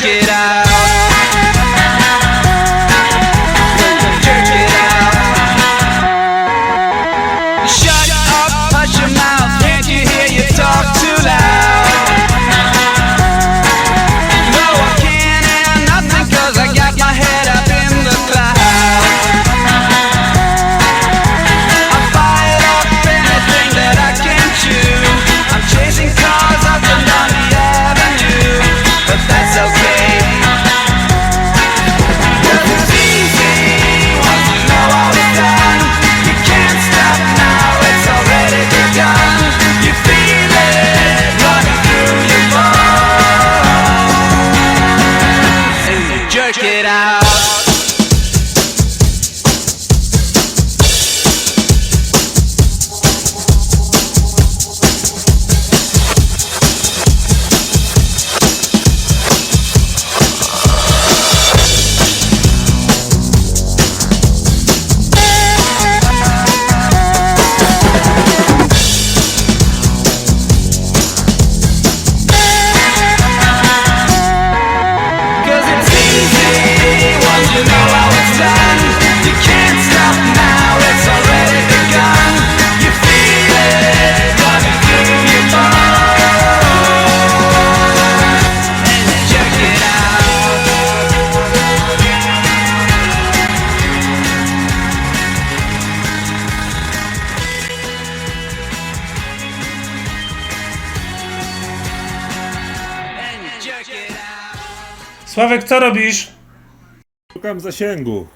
Get out. Jerk it out. Sławek, co robisz? Szukam zasięgu.